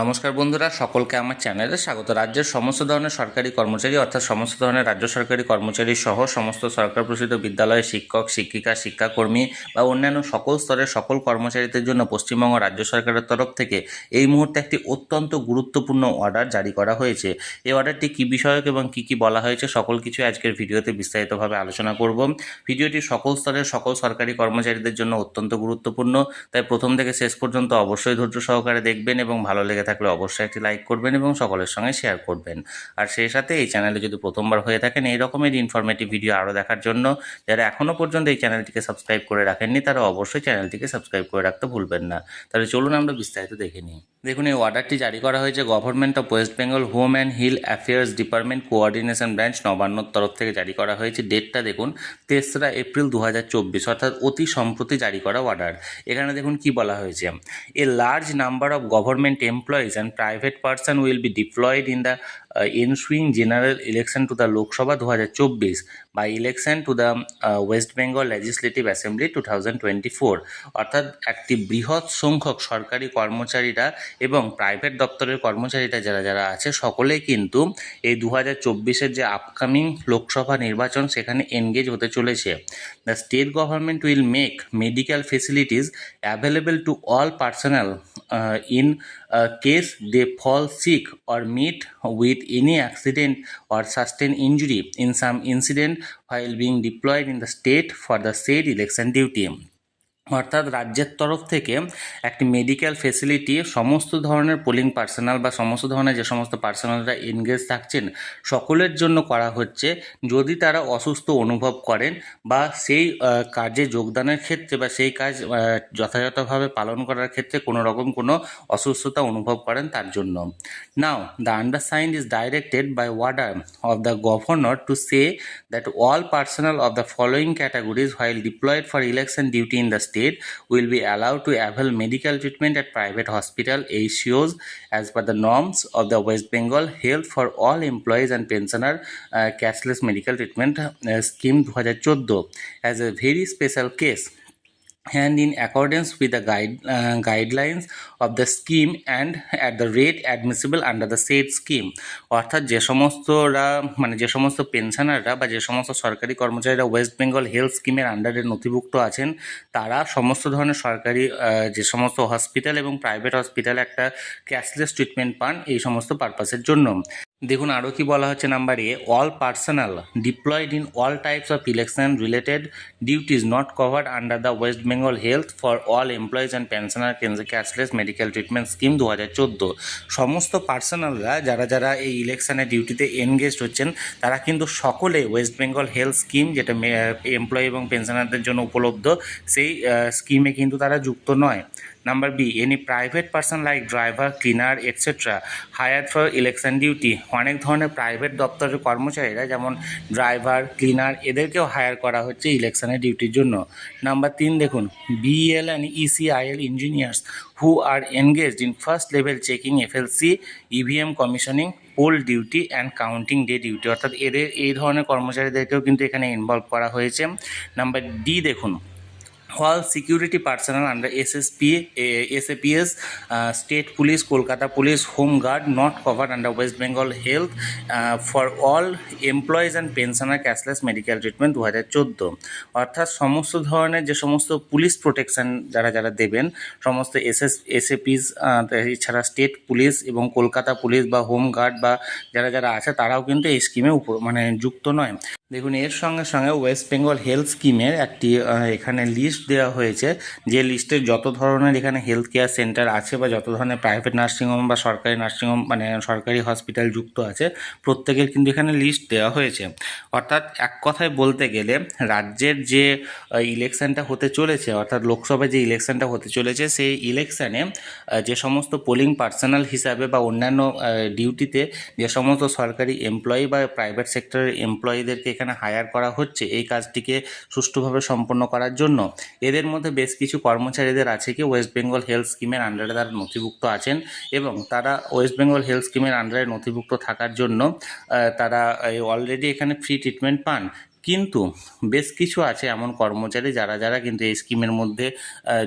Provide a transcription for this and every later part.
নমস্কার বন্ধুরা, সকলকে আমার চ্যানেলে স্বাগত। রাজ্যের সমস্ত ধরনের সরকারি কর্মচারী অর্থাৎ সমস্ত ধরনের রাজ্য সরকারি কর্মচারী সহ সমস্ত সরকার প্রসিদ্ধ বিদ্যালয়ের শিক্ষক, শিক্ষিকা, শিক্ষাকর্মী বা অন্যান্য সকল স্তরের সকল কর্মচারীদের জন্য পশ্চিমবঙ্গ রাজ্য সরকারের তরফ থেকে এই মুহূর্তে একটি অত্যন্ত গুরুত্বপূর্ণ অর্ডার জারি করা হয়েছে। এই অর্ডারটি কী বিষয়ক এবং কী কী বলা হয়েছে সকল কিছু আজকের ভিডিওতে বিস্তারিতভাবে আলোচনা করব। ভিডিওটি সকল স্তরের সকল সরকারি কর্মচারীদের জন্য অত্যন্ত গুরুত্বপূর্ণ। তাই প্রথম থেকে শেষ পর্যন্ত অবশ্যই ধৈর্য সহকারে দেখবেন এবং ভালো লেগে থাকলে অবশ্যই একটি লাইক করবেন এবং সকলের সঙ্গে শেয়ার করবেন। আর সেই সাথে এই চ্যানেলে যদি প্রথমবার হয়ে থাকেন, এই রকমের ইনফরমেটিভ ভিডিও আরও দেখার জন্য যারা এখনও পর্যন্ত এই চ্যানেলটিকে সাবস্ক্রাইব করে রাখেননি, তারা অবশ্যই চ্যানেলটিকে সাবস্ক্রাইব করে রাখতে ভুলবেন না। তাহলে চলুন আমরা বিস্তারিত দেখে নিই। দেখুন, এই অর্ডারটি জারি করা হয়েছে government of West Bengal home and hill affairs department coordination branch নবান্নর তরফ থেকে জারি করা হয়েছে। ডেটটা দেখুন, তেসরা এপ্রিল দু হাজার চব্বিশ, অর্থাৎ অতি সম্প্রতি জারি করা অর্ডার এখানে দেখুন কি বলা হয়েছে। A large number of government employees and private person will be deployed in the ensuing general election to the Lok Sabha 2024 by election to the uh, West Bengal Legislative Assembly 2024 অর্থাৎ একটি বৃহৎ সংখ্যক সরকারি কর্মচারীরা এবং প্রাইভেট দপ্তরের কর্মচারীরা যারা যারা আছে সকলেই কিন্তু এই দু হাজার চব্বিশের যে আপকামিং লোকসভা নির্বাচন সেখানে এনগেজ হতে চলেছে। The state government will make medical facilities available to all personnel in case they fall sick or meet with any accident or sustain injury in some incident while being deployed in the state for the said election duty অর্থাৎ রাজ্যের তরফ থেকে একটি medical facility সমস্ত ধরনের polling personal বা সমস্ত ধরনের যে সমস্ত পার্সোনালরা এনগেজ থাকছেন, সকলের জন্য করা হচ্ছে যদি তারা অসুস্থ অনুভব করেন বা সেই কাজে যোগদানের ক্ষেত্রে বা সেই কাজ যথাযথভাবে পালন করার ক্ষেত্রে কোনো রকম কোনো অসুস্থতা অনুভব করেন তার জন্য। Now the undersigned is directed by order of the governor to say that all personnel of the following categories while deployed for election duty in the state will be allowed to avail medical treatment at private hospital ACOs as per the norms of the West Bengal Health for All Employees and Pensioner uh, Cashless Medical Treatment uh, Scheme 2014 as a very special case and in accordance with the guide, uh, guidelines of the scheme and at the rate admissible under the said scheme. অর্থাৎ যে সমস্তরা মানে যে সমস্ত পেনশনাররা বা যে সমস্ত সরকারি কর্মচারীরা ওয়েস্ট বেঙ্গল হেলথ স্কিমের আন্ডারে নথিভুক্ত আছেন তারা সমস্ত ধরনের সরকারি যে সমস্ত হসপিটাল এবং প্রাইভেট হসপিটালে একটা ক্যাশলেস ট্রিটমেন্ট পান এই সমস্ত পারপাসের জন্য। দেখুন আরও কি বলা হচ্ছে number? A all personnel deployed in all types of election related duties not covered under the West Bengal health for all employees and pensioner cashless medical treatment scheme দু হাজার চোদ্দ। সমস্ত পার্সোনালরা যারা যারা এই ইলেকশনের ডিউটিতে এনগেজড হচ্ছেন, তারা কিন্তু সকলে ওয়েস্ট বেঙ্গল হেলথ স্কিম যেটা এমপ্লয়ি এবং পেনশনারদের জন্য উপলব্ধ, সেই স্কিমে কিন্তু তারা যুক্ত নয়। Number B any private person like driver cleaner etcetera hire for election duty অনেক ধরনের প্রাইভেট দপ্তরের কর্মচারীরা, যেমন ড্রাইভার ক্লিনার এদেরকেও হায়ার করা হচ্ছে ইলেকশনের ডিউটির জন্য। নাম্বার তিন, দেখুন BEL and ECIL engineers who are engaged in first level checking FLC EVM commissioning poll duty and counting day duty অর্থাৎ এদের, এই ধরনের কর্মচারীদেরকেও কিন্তু এখানে ইনভলভ করা হয়েছে। নাম্বার ডি দেখুন হল security personnel under SSP S state police, Kolkata police, home guard, not cover under West Bengal health for all employees and pensioner cashless medical treatment দু হাজার চোদ্দ। অর্থাৎ সমস্ত ধরনের যে সমস্ত পুলিশ প্রোটেকশান যারা যারা দেবেন, সমস্ত এসএস পিস এছাড়া স্টেট পুলিশ এবং কলকাতা পুলিশ বা হোম গার্ড বা যারা যারা আছে, তারাও কিন্তু এই স্কিমে উপর মানে যুক্ত নয়। দেখুন, এর সঙ্গে সঙ্গে ওয়েস্ট বেঙ্গল হেলথ স্কিমের একটি এখানে লিস্ট দেওয়া হয়েছে। যে লিস্টে যত ধরনের এখানে হেলথ কেয়ার সেন্টার আছে বা যত ধরনের প্রাইভেট নার্সিংহোম বা সরকারি নার্সিংহোম মানে সরকারি হসপিটাল যুক্ত আছে, প্রত্যেকের কিন্তু এখানে লিস্ট দেওয়া হয়েছে। অর্থাৎ এক কথায় বলতে গেলে, রাজ্যের যে ইলেকশনটা হতে চলেছে, অর্থাৎ লোকসভায় যে ইলেকশনটা হতে চলেছে, সেই ইলেকশানে যে সমস্ত পোলিং পার্সোনাল হিসাবে বা অন্যান্য ডিউটিতে যে সমস্ত সরকারি এমপ্লয়ি বা প্রাইভেট সেক্টরের এমপ্লয়িদেরকে এখানে হায়ার করা হচ্ছে এই কাজটিকে সুষ্ঠুভাবে সম্পন্ন করার জন্য। এদের মধ্যে বেশ কিছু কর্মচারীদের আছে কি ওয়েস্ট বেঙ্গল হেলথ স্কিমের আন্ডারে তারা নথিভুক্ত আছেন এবং তারা ওয়েস্ট বেঙ্গল হেলথ স্কিমের আন্ডারে নথিভুক্ত থাকার জন্য তারা অলরেডি এখানে ফ্রি ট্রিটমেন্ট পান। কিন্তু বেশ কিছু আছে এমন কর্মচারী যারা যারা কিন্তু এই স্কিমের মধ্যে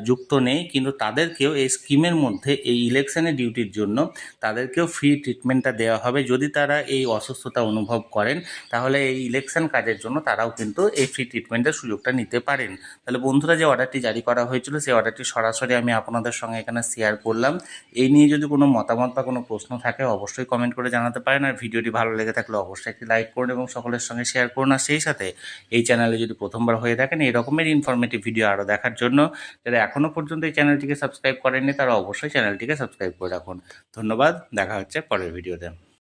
যুক্ত নেই। কিন্তু তাদেরকেও এই স্কিমের মধ্যে, এই ইলেকশনের ডিউটির জন্য তাদেরকেও ফ্রি ট্রিটমেন্টটা দেওয়া হবে। যদি তারা এই অসুস্থতা অনুভব করেন, তাহলে এই ইলেকশন কাজের জন্য তারাও কিন্তু এই ফ্রি ট্রিটমেন্টের সুযোগটা নিতে পারেন। তাহলে বন্ধুরা, যে অর্ডারটি জারি করা হয়েছিল, সেই অর্ডারটি সরাসরি আমি আপনাদের সঙ্গে এখানে শেয়ার করলাম। এই নিয়ে যদি কোনো মতামত বা কোনো প্রশ্ন থাকে, অবশ্যই কমেন্ট করে জানাতে পারেন। আর ভিডিওটি ভালো লেগে থাকলে অবশ্যই একটি লাইক করুন এবং সকলের সঙ্গে শেয়ার করুন। আর সেই সাথে এই চ্যানেলে যদি প্রথমবার হয়ে থাকেন, এই রকমের ইনফরমেটিভ ভিডিও আরও দেখার জন্য যারা এখনও পর্যন্ত এই চ্যানেলটিকে সাবস্ক্রাইব করেননি, তারা অবশ্যই চ্যানেলটিকে সাবস্ক্রাইব করে রাখুন। ধন্যবাদ, দেখা হচ্ছে পরের ভিডিওতে